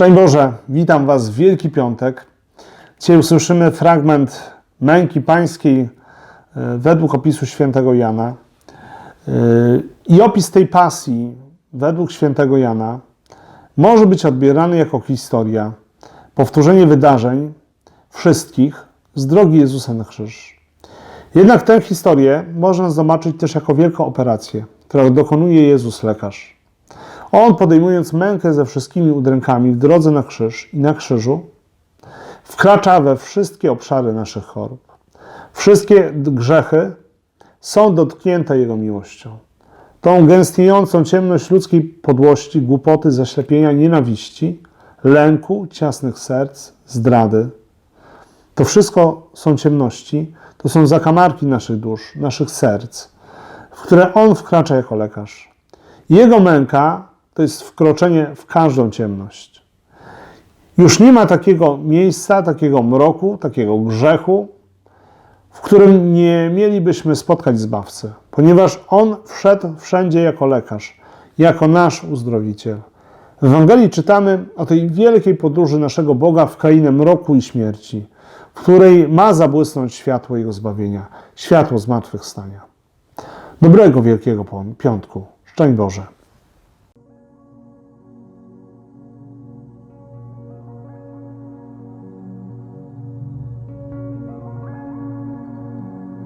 Szczęść Boże, witam Was w Wielki Piątek. Dzisiaj usłyszymy fragment męki pańskiej e, według opisu świętego Jana. E, I opis tej pasji według świętego Jana może być odbierany jako historia, powtórzenie wydarzeń wszystkich z drogi Jezusa na krzyż. Jednak tę historię można zobaczyć też jako wielką operację, którą dokonuje Jezus lekarz. On podejmując mękę ze wszystkimi udrękami w drodze na krzyż i na krzyżu, wkracza we wszystkie obszary naszych chorób. Wszystkie grzechy są dotknięte Jego miłością. Tą gęstniejącą ciemność ludzkiej podłości, głupoty, zaślepienia, nienawiści, lęku, ciasnych serc, zdrady. To wszystko są ciemności, to są zakamarki naszych dusz, naszych serc, w które On wkracza jako lekarz. Jego męka to jest wkroczenie w każdą ciemność. Już nie ma takiego miejsca, takiego mroku, takiego grzechu, w którym nie mielibyśmy spotkać Zbawcy, ponieważ On wszedł wszędzie jako lekarz, jako nasz uzdrowiciel. W Ewangelii czytamy o tej wielkiej podróży naszego Boga w krainę mroku i śmierci, w której ma zabłysnąć światło Jego zbawienia, światło zmartwychwstania. Dobrego Wielkiego Piątku. Szczęść Boże.